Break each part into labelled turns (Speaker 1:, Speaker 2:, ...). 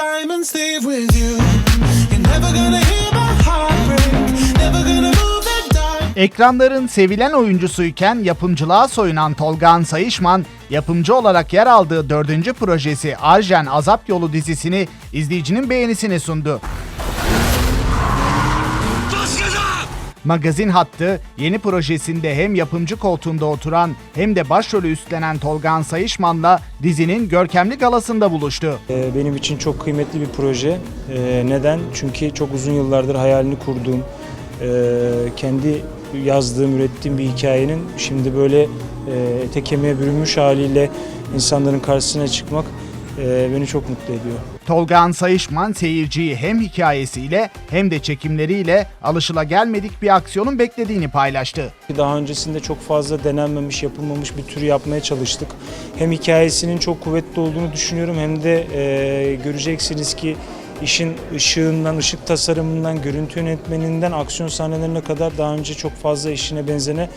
Speaker 1: diamonds leave with you. You're never gonna hear my heart break. Never gonna move that diamond.
Speaker 2: Ekranların sevilen oyuncusuyken yapımcılığa soyunan Tolgan Sayışman, yapımcı olarak yer aldığı dördüncü projesi Arjen Azap Yolu dizisini izleyicinin beğenisine sundu. Magazin hattı yeni projesinde hem yapımcı koltuğunda oturan hem de başrolü üstlenen Tolgan Sayışman'la dizinin görkemli galasında buluştu.
Speaker 3: Ee, Benim için çok kıymetli bir proje. Ee, Neden? Çünkü çok uzun yıllardır hayalini kurduğum, e, kendi yazdığım, ürettiğim bir hikayenin şimdi böyle e, ete kemiğe bürünmüş haliyle insanların karşısına çıkmak e, beni çok mutlu ediyor.
Speaker 2: Tolgan Sayışman seyirciyi hem hikayesiyle hem de çekimleriyle alışılagelmedik bir aksiyonun beklediğini paylaştı.
Speaker 3: Daha öncesinde çok fazla denenmemiş, yapılmamış bir tür yapmaya çalıştık. Hem hikayesinin çok kuvvetli olduğunu düşünüyorum hem de e, göreceksiniz ki işin ışığından, ışık tasarımından, görüntü yönetmeninden aksiyon sahnelerine kadar daha önce çok fazla işine benzene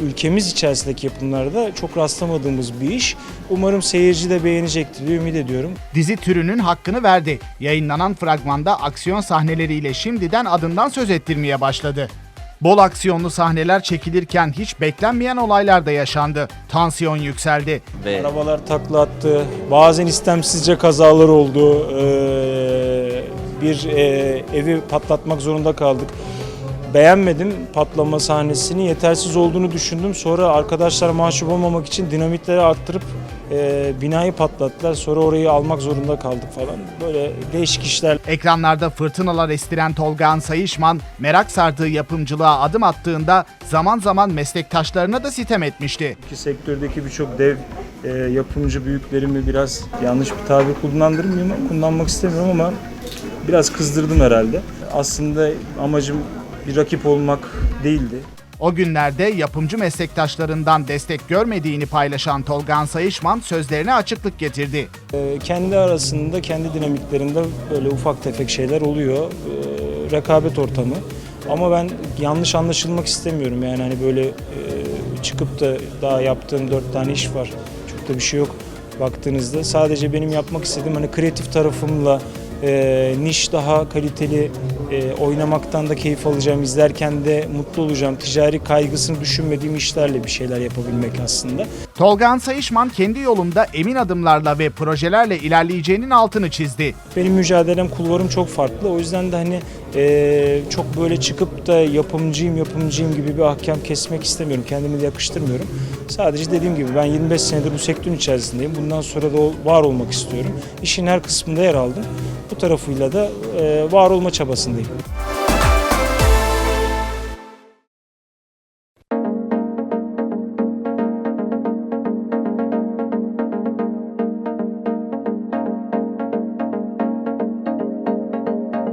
Speaker 3: ülkemiz içerisindeki yapımlarda çok rastlamadığımız bir iş. Umarım seyirci de beğenecektir diye ümit ediyorum.
Speaker 2: Dizi türünün hakkını verdi. Yayınlanan fragmanda aksiyon sahneleriyle şimdiden adından söz ettirmeye başladı. Bol aksiyonlu sahneler çekilirken hiç beklenmeyen olaylar da yaşandı. Tansiyon yükseldi.
Speaker 4: ve
Speaker 3: Arabalar takla attı. Bazen istemsizce kazalar oldu. Ee, bir e, evi patlatmak zorunda kaldık. Beğenmedim patlama sahnesini. Yetersiz olduğunu düşündüm. Sonra arkadaşlar mahcup olmamak için dinamitleri arttırıp e, binayı patlattılar. Sonra orayı almak zorunda kaldık falan. Böyle değişik işler
Speaker 2: Ekranlarda fırtınalar estiren Tolgan Sayışman, merak sardığı yapımcılığa adım attığında zaman zaman meslektaşlarına da sitem etmişti.
Speaker 3: ki sektördeki birçok dev e, yapımcı büyüklerimi biraz yanlış bir tabir kullandırmayayım, kullanmak istemiyorum ama biraz kızdırdım herhalde. Aslında amacım bir rakip olmak değildi.
Speaker 2: O günlerde yapımcı meslektaşlarından destek görmediğini paylaşan Tolgan Sayışman sözlerine açıklık getirdi.
Speaker 3: E, kendi arasında, kendi dinamiklerinde böyle ufak tefek şeyler oluyor. E, rekabet ortamı. Ama ben yanlış anlaşılmak istemiyorum yani hani böyle e, çıkıp da daha yaptığım dört tane iş var. Çok da bir şey yok baktığınızda. Sadece benim yapmak istediğim hani kreatif tarafımla e, niş daha kaliteli e, oynamaktan da keyif alacağım, izlerken de mutlu olacağım. Ticari kaygısını düşünmediğim işlerle bir şeyler yapabilmek aslında.
Speaker 2: Tolgan Sayışman kendi yolunda emin adımlarla ve projelerle ilerleyeceğinin altını çizdi.
Speaker 3: Benim mücadelem kulvarım çok farklı. O yüzden de hani e, çok böyle çıkıp da yapımcıyım yapımcıyım gibi bir ahkam kesmek istemiyorum. Kendimi de yakıştırmıyorum. Sadece dediğim gibi ben 25 senedir bu sektörün içerisindeyim. Bundan sonra da var olmak istiyorum. İşin her kısmında yer aldım. Bu tarafıyla da e, var olma çabasındayım.